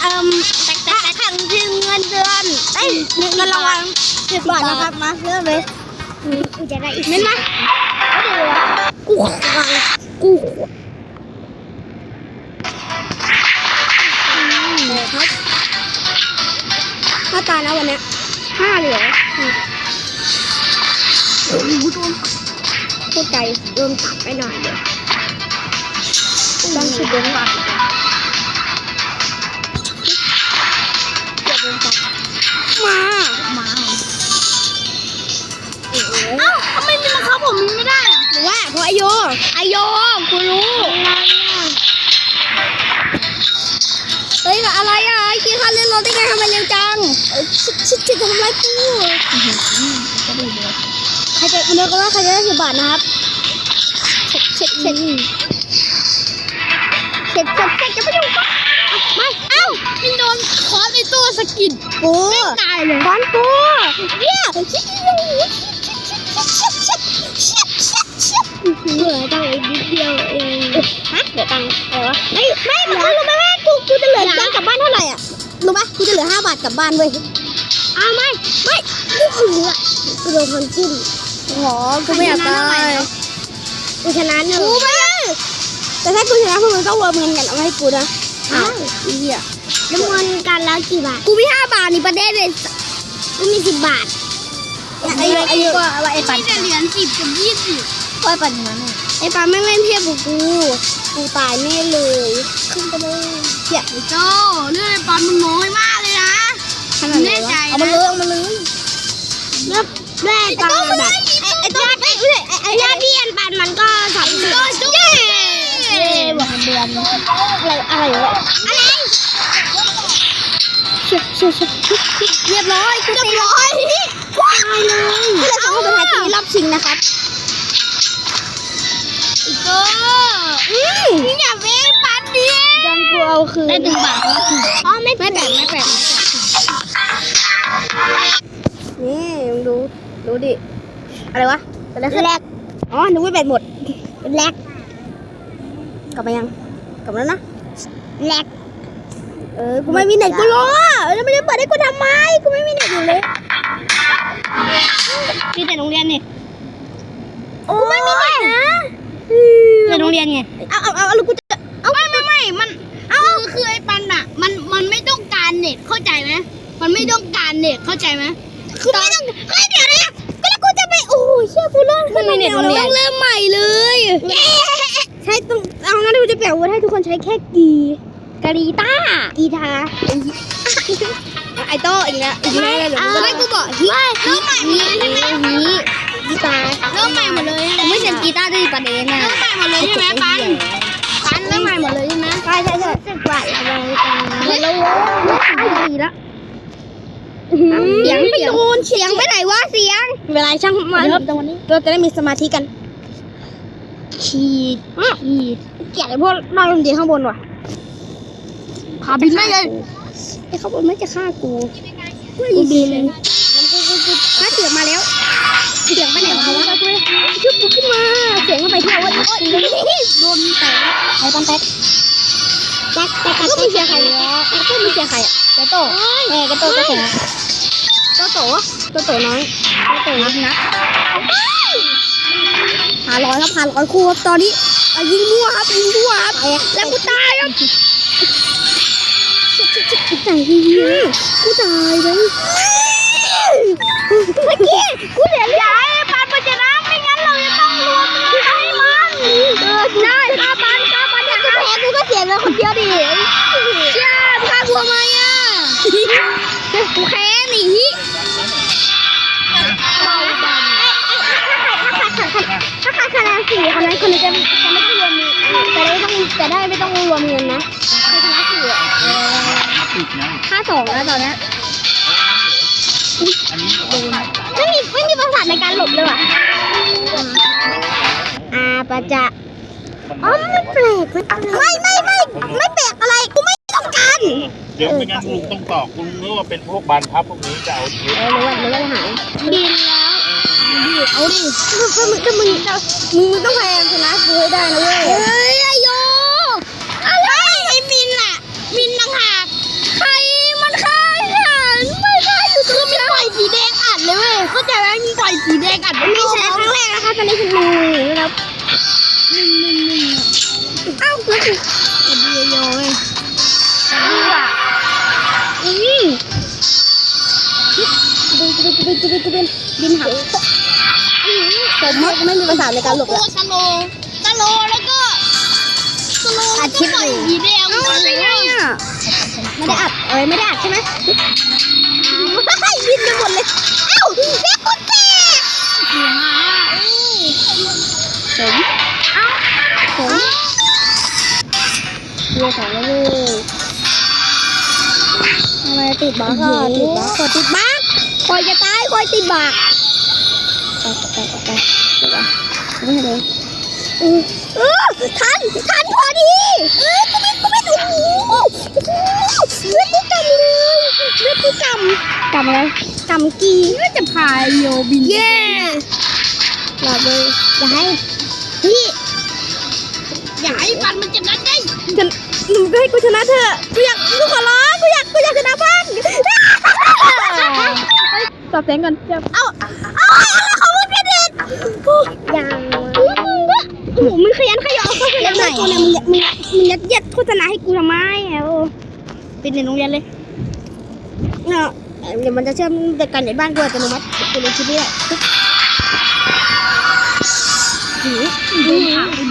เอ่มค่าขังถึงเงินเดือนเอ้ยเงินรางวัลสิบบาทนะครับมาเริ่มเลยกูจะได้อีกเม็นมาเดี๋ยวกูขวางกูครับห้าตาแล้ววันเนี้ยห้าเลยเหรอพูดใจโดนตัดไปหน่อยเดียวต้องคิดเรื่องว่า มามาเอ้าทำไมมีมาเข้าผมไม่ได้อะหรือว่าเพราะไอโยไอโยกูรู้เฮ้ยอะไรอะไอ้ขี้ข้าเล่นรถได้ไงทำไมเร็วจังเอ้ยชิดชิดชิดจะทำร้ายกูใครจะเนื้อก็ว่าใครจะได้สิบบาทนะครับเช็ดเช็ดเช็ดเช็ดเช็ดเช็ดจะไม่ยุ่งก็ไม่เอ้า มันโดนคอนในตัวสกิดกูตายเลยคอนกูเนี่ยชิดเหลือตังค์อีกนิดเดียวเองฮะเหลือตังค์อะไรวะไม่ไม่มันรู้ไหมว่ากูกูจะเหลือตังค์กลับบ้านเท่าไหร่อะรู้ปะกูจะเหลือห้าบาทกลับบ้านเว้ยอ้าวไม่ไม่กูเหลือกูโดนคนจิ้มหอกูไม่อยากตายกูชนะหนึ่งกูไม่ แต่ถ้ากูชนะพวกมึงต้องรวมเงินกันเอามาให้กูนะอ้าวอีอะรวมเงินกันแล้วกี่บาท กูมีห้าบาทนี่ประเด็นเลยกูมีสิบบาทไอ้ไอ้ก็ว่าไอ้ปันมีแต่เหรียญสิบกับยี่สิบก็ไอ้ปันนั้นไอ้ปาไม่งเล่นเทียบกับกู กูตายแน่เลย ขึ้นไปเลยเชี่ยโจ้เรื่องไอ้ปอนมึงน้อยมากเลยนะขนาดไหนแน่ใจวะนะเอามาเลยเอามาเลยเริ่มแม่ปาแบบไอ้ไอ้ต้นไอ้ไอ้ไอ้ยอดที่อันปันมันก็ อนอะไรอะไรวะอะไรเชี่ยเชี่ยเชี่ยเรียบร้อยกูเรียบร้อยตายเลยที่เราสองคนเป็นแพทย์รอบชิงนะครับอีกโจ้อืมนี่อย่าเว้งปันดิดันกูเอาคืนได้หนึ่งบาทก็คืออ๋อไม่แปลกไม่แปลกนี่มึงดูดูดิอะไรวะเป็นอะไรขึ้นแรกอ๋อนึกว่าแบตหมดเป็นแรกกลับมายัง กลับมาแล้วนะแรกเออ กูไม่มีเน็ตกูรู้อะแล้วไม่ได้เปิดให้กูทำไม กูไม่มีเน็ตอยู่เลยมีแต่โรงเรียนนี่กูไม่มีเน็ตนะแต่โรงเรียนไง เอาเอาเอาแล้วกูจะเอาไม่ไม่ไม่มันคือคือไอ้ปันอะมันมันไม่ต้องการเน็ตเข้าใจไหมมันไม่ต้องการเน็ตเข้าใจไหมคือไม่ต้องเฮ้ยเดี๋ยวนะก็แล้วกูจะไปโอ้ยเชื่อกูเริ่มขึ้นมาแล้วต้องเริ่มใหม่เลย ใช้ต้องเอางั้นกูจะแปลว่าให้ทุกคนใช้แค่กีกาลีต้ากีทาไอโต้อีกแล้วอีกแล้วเดี๋ยวกูไม่กูบอกฮิเริ่มใหม่หมดเลยใช่ไหมฮิกีตาเริ่มใหม่หมดเลยผมไม่เซ็นกีตาร์ด้วยประเด็นน่ะเริ่มใหม่หมดเลยใช่ไหมปันปันเริ่มใหม่หมดเลยใช่ไหมใช่ใช่ใช่สิบบาทอะไรกันแล้วดีละเสียงไปโดนเสียงไปไหนวะเสียง เวลาช่างมันตรงนี้เราจะได้มีสมาธิกัน ขีดขีดเกลียดไอ้พวกนอนลมดีข้างบนว่ะขาบินไม่เลยไอ้ข้างบนไม่จะฆ่ากูกูบินงั้นกูกูกูถ้าเสียงมาแล้วเสียงไปไหนวะวะกูชุบกูขึ้นมาเสียงมันไปที่เอาไว้โอ๊ยโดนแตกไอ้ปันแตกแตกแตกก็มีเสียงใครก็มีเสียงใครอะเจ้าโตเอ้ยเจ้าโตเจ้าโตเจ้าโตเจ้าโตน้อยเจ้าโตนับนับหาร้อยครับหาร้อยคู่ครับตอนนี้อะยิงมั่วครับยิงมั่วครับแล้วกูตายครับกูตายทีเดียวกูตายเลยเมื่อกี้กู สองแล้วตอนนี้ไม่มีไม่มีประสาทในการหลบเลยว่ะอาปะจะอ๋อไม่แปลกไม่ไม่ไม่ไม่แปลกอะไรกูไม่ต้องการเดี๋ยวไม่งั้นลุงต้องตอกลุงนึกว่าเป็นพวกบานพับพวกนี้จะเอาชีวิตเออรู้ว่ารู้ว่าหายบินแล้วเอาดิก็มึงก็มึงมึงมึงต้องพยายามชนะกูให้ได้นะเว้ย มันได้คือหนึ่งหนึ่งแล้วหนึ่งหนึ่งหนึ่งอ้าวแล้วคือจะดีโยเว้ยอืมกูเป็นกูเป็นกูเป็นกูเป็นบินหางผมไม่ไม่มีภาษาในการหลบแล้วสโลสโลแล้วก็สโลว์แล้วก็ปล่อยผีแดงเอ้าเป็นไงอะไม่ได้อัดเอะไรไม่ได้อัดใช่ไหมบินไปหมดเลยเอ้า สองแล้วทำไมติดบักอะติดบักกดติดบักคอยจะตายคอยติดบักไปไปไปไปไปไม่เลยเออเออทันทันพอดีเออกูไม่กูไม่ถูกโอ้โหเลือดกูกำเลยเลือดกูกำกำอะไรกำกีก็จะพายโยบินเย้หลอดเลยอย่าให้พี่อย่าให้ปันมันจ็บนั้นได้ หนูก็ให้กูชนะเถอะกูอยากกูขอร้องกูอยากกูอยากชนะบ้างตอบแสงก่อนเอ้าเอ้าแล้วเขาพูดกระเด็นยังโอ้โหมึงขยันขยอโฆษณาให้กูเนี่ยมึงมึงมึงยัดเยียดโฆษณาให้กูทำไมอะโอ้ปิดในโรงเรียนเลยเนาะเดี๋ยวมันจะเชื่อมเด็กกันในบ้านกูอัตโนมัติกูเลยคิดไม่ได้หือหื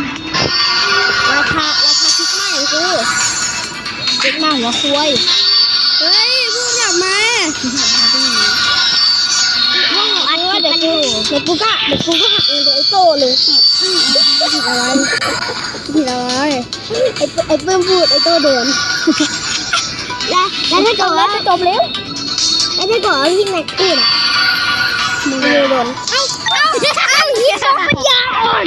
อ มาหัวควายเฮ้ยพูดกลับมาห้องอันว่าเด็กกูเด็กกูก็เด็กกูก็หักเงินไอ้โตเลยผิดอะไรผิดอะไรไอ้ไอ้เพิ่มพูดไอ้โตโดนแล้วแล้วถ้าเกิดว่าจบแล้วแล้วถ้าเกิดว่าพี่แม็กพูดอะมึงโดนเอ้าเอ้าเอ้าเหี้ยปัญญาอ่อน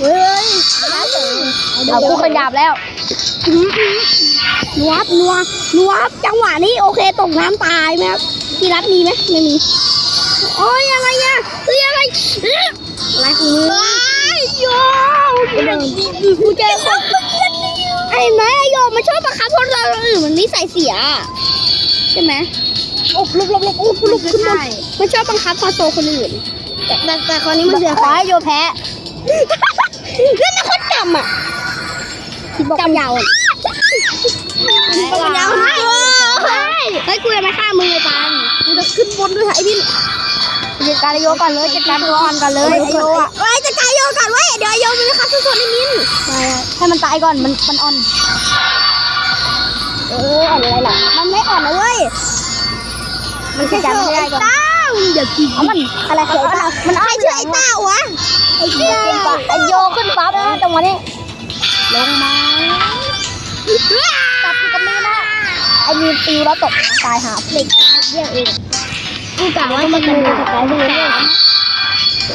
เฮ้ยเออเอากูขยับแล้ว นวบนัวนัวบจังหวะนี้โอเคตกน้ำตายไหมครับพี่รัฐมีไหมไม่มีโอ้ยอะไรอะเฮ้ยอะไรเอ๊ะอะไรของมึงโยกูเจอคนไอ้ไหมไอ้โยมมันชอบประคับคนเราอื่นมันนิสัยเสีย ใช่ไหมอบลุกลุกลุกลุกลุกขึ้นมามันชอบบังคับคอโซคนอื่น แต่แต่แต่คนนี้มันเสียขอให้โยแพ้เล่นนะคนจำอะ จำยาวอะจำยาวให้เฮ้ยกูจะไม่ฆ่ามึงเลยปังกูจะขึ้นบนด้วยไอ้พี่จัดการโยก่อนเลยจัดการตัวอ่อนก่อนเลยไอโยอะเฮ้ยจะกายโยก่อนเว้ยเดี๋ยวโยมันจะฆ่าทุกคนในมินให้มันตายก่อนมันมันอ่อนเอออ่อนอะไรล่ะมันไม่อ่อนนะเว้ยมันขยับไม่ได้ก่อนต้าอย่ากินเอามันอะไรเขยต้ามันใครชื่อไอ้ต้าวะไอ้ต้าไอโยขึ้นปั๊บนะจังหวะนี้ ลงมาจับกับมือนะไอ้มีนปิวแล้วตกตายหาเด็กเรียกเองกูกะว่ามันเป็นสกายเลย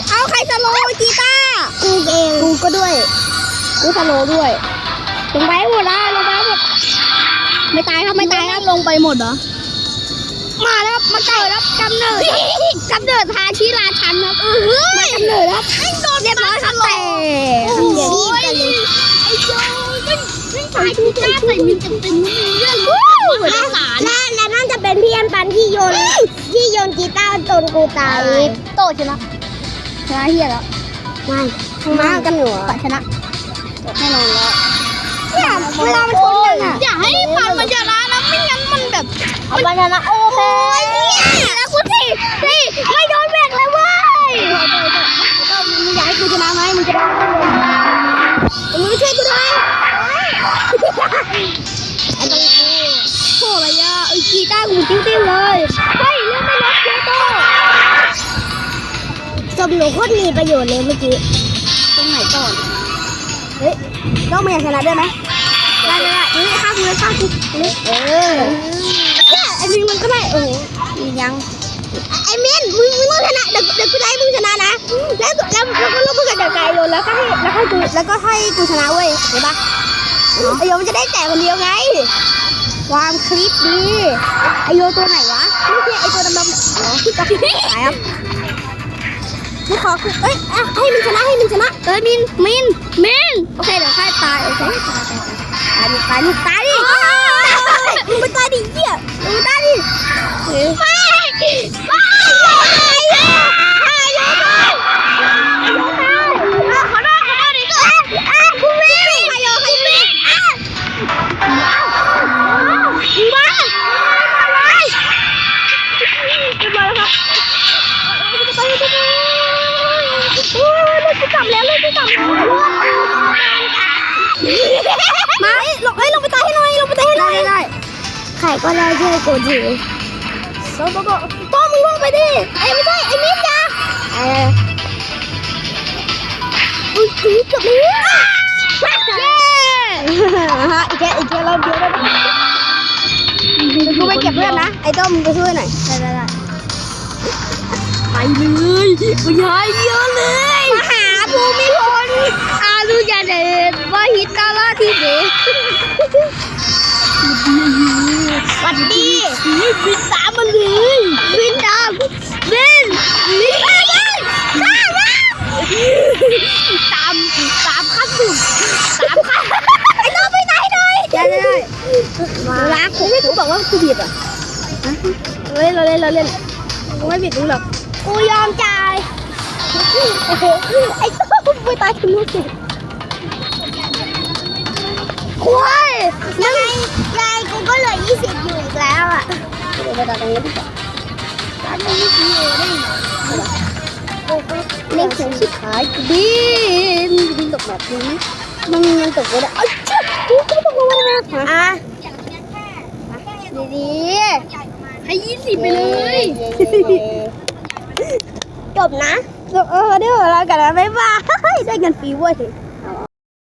เอาใครสโลว์กีตาร์กูเองกูก็ด้วยกูสโลว์ด้วยลงไปให้หมดละลงไปให้หมดไม่ตายครับไม่ตายครับลงไปหมดเหรอมาแล้วมาเกิดครับกำเนิดกำเนิดทาชิราชันครับมากำเนิดครับเรียบร้อยครับแต่ โยไอ้โยไม่ไม่ตายกูกล้าใส่มินเต็มเต็มมึงเรื่องมหาศาลและและนั่นจะเป็นพี่แอมปันที่โยนที่โยนกีตาร์จนกูตายโตชนะชนะเฮียแล้วไม่มากันหนูชนะแน่นอนแล้วเนี่ยเวลามันชนกันอะอย่าให้ปันมันชนะนะไม่งั้นมันแบบเอาไปชนะโอเคโอ้ยเนี่ยแล้วกูสิ ไอ้ตัวกูโอะไรอะไอ้กีตาร์กูติ้วติ้วเลยเฮ้ยเรื่องไม่ลดเยอะโตสมหนูโคตรมีประโยชน์เลยเมื่อกี้ตรงไหนก่อนเฮ้ยต้องมาอยากชนะด้วยไหมได้เลยอะนี่ข้ากูเลยข้ากูนี่เออเนี่ยไอ้มินมันก็ได้โอ้โหยังไอ้มินมึงมึงต้องชนะเดี๋ยวเดี๋ยวกูจะให้มึงชนะนะแล้วแล้วแล้วก็ลงมือกับเด็กไก่โยนแล้วก็ให้แล้วให้กูแล้วก็ให้กูชนะเว้ยเห็นปะ ไอโยมันจะได้แจกคนเดียวไง วางคลิปดีไอโยตัวไหนวะไม่ใช่ไอตัวดำๆอ๋อที่ตายครับไม่ขอคือเอ้ยอะให้มินชนะให้มินชนะเอ้ยมินมินมินโอเคเดี๋ยวค่ายตายโอเคตายตายตายตายตายดิมึงไปตายดิเหี้ยมึงไปตายดิไม่ไม่ มาลงเฮ้ยลงไปตายให้หน่อยลงไปตายให้หน่อยได้ใครก็ได้ช่วยกูทีโตโตโตโตมึงลงไปดิไอ้ไม่ใช่ไอ้มิดจ้าเอออุ้ยอุ้ยเกือบแล้วเย้ฮะอีกแค่อีกแค่รอบเดียวได้ปะกูไปเก็บเพื่อนนะไอ้ต้อมมึงไปช่วยหน่อย ได้ได้ได้ไปเลยกูย้ายเยอะเลยมาหาภูมิพล อารุยาเดชวาฮิตาลาทีเดชสวัสดีบินตามมาเลยบินตามบินบินตามเลยข้ามาตามตามขั้นสุดตามขั้นไอ้ต้อมไปไหนหน่อยได้ได้มารักกูไม่กูบอกว่ากูผิดอะเฮ้ยเราเล่นเราเล่นกูไม่ผิดมึงหรอกกูยอมจ่าย ไอ้ต้มไปตายทะลุสิควายยังไงยายกูก็เหลือยี่สิบอยู่อีกแล้วอะเดี๋ยวไปตายตรงนี้ดีกว่าตายตรงนี้ดีได้ไหเล่นของชิบหายกูบินบินตกแบบนี้มันมันตกไปได้อ้ยเจ้ากูก็ตกลงมาแล้วนะอะดีให้ยี่สิบไปเลย จบนะ เออเดี๋ยวเรากันนะบ๊ายบายได้เงินฟรีเว้ย